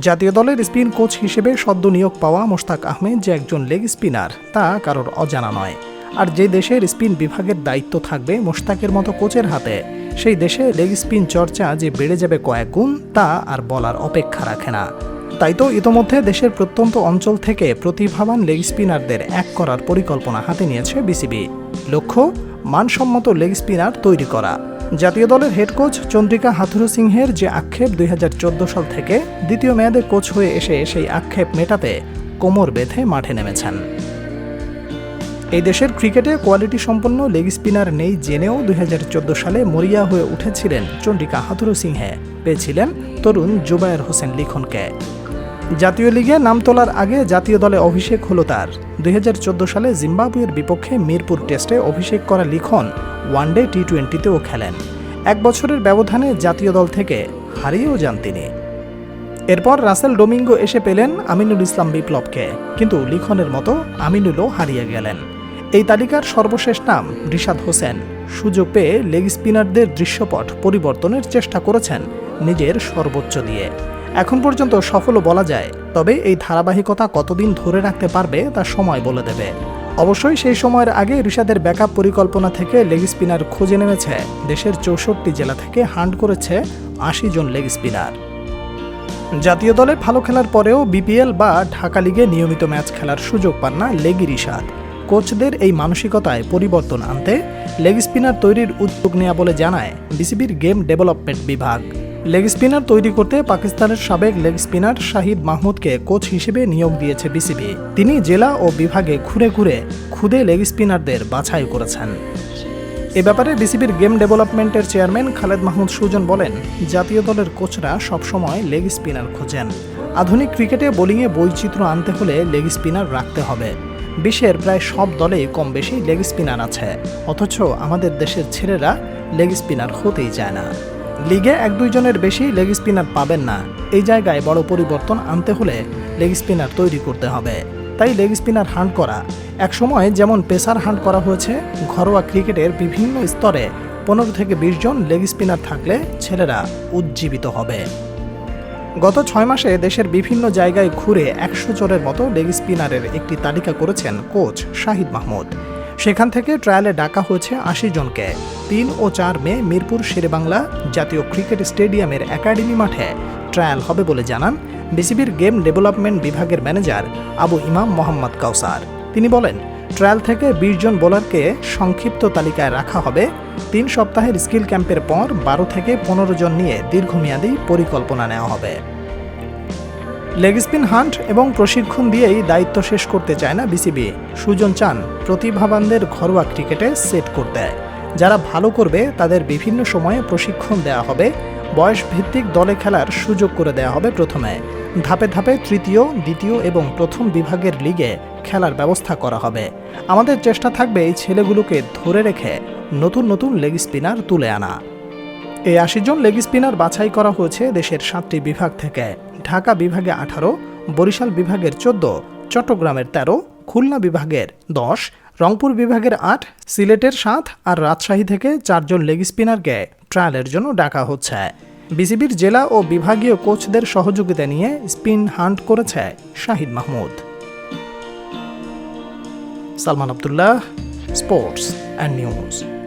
জাতীয় দলের spin coach হিসেবে সদ্য নিয়োগ পাওয়া মোশতাক আহমেদ যে একজন লেগ স্পিনার, তা কারোর অজানা নয়। আর যে দেশের স্পিন বিভাগের দায়িত্ব থাকবে মোশতাকের মতো কোচের হাতে, সেই দেশে লেগ স্পিন চর্চা যে বেড়ে যাবে কয়েক গুণ, তা আর বলার অপেক্ষা রাখে না। তাই তো ইতোমধ্যে দেশের প্রত্যন্ত অঞ্চল থেকে প্রতিভাবান লেগ স্পিনারদের এক করার পরিকল্পনা হাতে নিয়েছে বিসিবি। লক্ষ্য, মানসম্মত লেগ স্পিনার তৈরি করা। জাতীয় দলের হেড কোচ চন্দ্রিকা হাথুরু সিংহের যে আক্ষেপ দুই হাজার চোদ্দ সাল থেকে দ্বিতীয় মেয়াদে কোচ হয়ে এসে সেই আক্ষেপ মেটাতে কোমর বেঁধে মাঠে নেমেছেন। এই দেশের ক্রিকেটে কোয়ালিটি সম্পন্ন লেগ স্পিনার নেই জেনেও দুই হাজার চোদ্দ সালে মরিয়া হয়ে উঠেছিলেন চন্ডিকা হাথুরু সিংহে। পেয়েছিলেন তরুণ জুবায়ের হোসেন লিখনকে। জাতীয় লিগে নাম তোলার আগে জাতীয় দলে অভিষেক হলো তার। দুই হাজার চোদ্দ সালে জিম্বাবুয়ের বিপক্ষে মিরপুর টেস্টে অভিষেক করা লিখন ওয়ানডে টি টোয়েন্টিতেও খেলেন। এক বছরের ব্যবধানে জাতীয় দল থেকে হারিয়েও যান তিনি। এরপর রাসেল ডোমিঙ্গো এসে পেলেন আমিনুল ইসলাম বিপ্লবকে, কিন্তু লিখনের মতো আমিনুলও হারিয়ে গেলেন। এই তালিকার সর্বশেষ নাম রিশাদ হোসেন। সুযোগ পেয়ে লেগ স্পিনারদের দৃশ্যপট পরিবর্তনের চেষ্টা করেছেন নিজের সর্বোচ্চ দিয়ে। এখন পর্যন্ত সফলও বলা যায়, তবে এই ধারাবাহিকতা কতদিন ধরে রাখতে পারবে তা সময় বলে দেবে। অবশ্যই সেই সময়ের আগে ঋষাদের ব্যাকআপ পরিকল্পনা থেকে লেগ স্পিনার খুঁজে নেমেছে। দেশের চৌষট্টি জেলা থেকে হান্ট করেছে আশি জন লেগ স্পিনার। জাতীয় দলে ভালো খেলার পরেও বিপিএল বা ঢাকা লিগে নিয়মিত ম্যাচ খেলার সুযোগ পান না লেগি রিশাদ। কোচদের এই মানসিকতায় পরিবর্তন আনতে লেগ স্পিনার তৈরির উদ্যোগ নেওয়া বলে জানায় বিসিবির গেম ডেভেলপমেন্ট বিভাগ। লেগ স্পিনার তৈরি করতে পাকিস্তানের সাবেক লেগ স্পিনার শাহিদ মাহমুদকে কোচ হিসেবে নিয়োগ দিয়েছে বিসিবি। তিনি জেলা ও বিভাগে ঘুরে ঘুরে খুদে লেগ স্পিনারদের বাছাই করেছেন। এ ব্যাপারে বিসিবির গেম ডেভেলপমেন্টের চেয়ারম্যান খালেদ মাহমুদ সুজন বলেন, জাতীয় দলের কোচরা সবসময় লেগ স্পিনার খোঁজেন। আধুনিক ক্রিকেটে বোলিংয়ে বৈচিত্র্য আনতে হলে লেগ স্পিনার রাখতে হবে। বিশ্বের প্রায় সব দলেই কম বেশি লেগ স্পিনার আছে। অথচ আমাদের দেশের ছেলেরা লেগ স্পিনার হতেই চায় না। লিগে এক দুইজনের বেশি লেগ স্পিনার পাবেন না। এই জায়গায় বড় পরিবর্তন আনতে হলে লেগ স্পিনার তৈরি করতে হবে। তাই লেগ স্পিনার হান্ট করা। একসময় যেমন পেসার হান্ট করা হয়েছে, ঘরোয়া ক্রিকেটের বিভিন্ন স্তরে পনেরো থেকে বিশ জন লেগ স্পিনার থাকলে ছেলেরা উজ্জীবিত হবে। গত ছয় মাসে দেশের বিভিন্ন জায়গায় ঘুরে একশো জনের মতো লেগ স্পিনারের একটি তালিকা করেছেন কোচ শাহিদ মাহমুদ। সেখান থেকে ট্রায়ালে ডাকা হয়েছে আশি জনকে। তিন ও চার মে মিরপুর শেরেবাংলা জাতীয় ক্রিকেট স্টেডিয়ামের একাডেমি মাঠে ট্রায়াল হবে বলে জানান বিসিবির গেম ডেভেলপমেন্ট বিভাগের ম্যানেজার আবু ইমাম মোহাম্মদ কাউসার। তিনি বলেন ট্রায়াল থেকে বিশ জন বোলারকে সংক্ষিপ্ত তালিকায় রাখা হবে। তিন সপ্তাহের স্কিল ক্যাম্পের পর বারো থেকে পনেরো জন নিয়ে দীর্ঘমেয়াদী পরিকল্পনা নেওয়া হবে। লেগ স্পিন হান্ট এবং প্রশিক্ষণ দিয়েই দায়িত্ব শেষ করতে চায় না বিসিবি। সুজন চান প্রতিভাবানদের ঘরোয়া ক্রিকেটে সেট করতে। যারা ভালো করবে, তাদের বিভিন্ন সময়ে প্রশিক্ষণ দেওয়া হবে। বয়স ভিত্তিক দলে খেলার সুযোগ করে দেওয়া হবে প্রথমে। ধাপে ধাপে তৃতীয়, দ্বিতীয় এবং প্রথম বিভাগের লিগে খেলার ব্যবস্থা করা হবে। আমাদের চেষ্টা থাকবে এই ছেলেগুলোকে ধরে রেখে নতুন নতুন লেগ স্পিনার তুলে আনা। এই আশি জন লেগ স্পিনার বাছাই করা হয়েছে দেশের সাতটি বিভাগ থেকে। ঢাকা বিভাগে আঠারো, বরিশাল বিভাগের চোদ্দ, চট্টগ্রামের তেরো, খুলনা বিভাগের দশ, রংপুর বিভাগের আট, সিলেটের সাত আর রাজশাহী থেকে চারজন লেগ স্পিনারকে ট্রায়ালের জন্য ডাকা হচ্ছে। বিসিবির জেলা ও বিভাগীয় কোচদের সহযোগিতা নিয়ে স্পিন হান্ট করেছে Shahid Mahmud. Salman Abdullah, sports and news.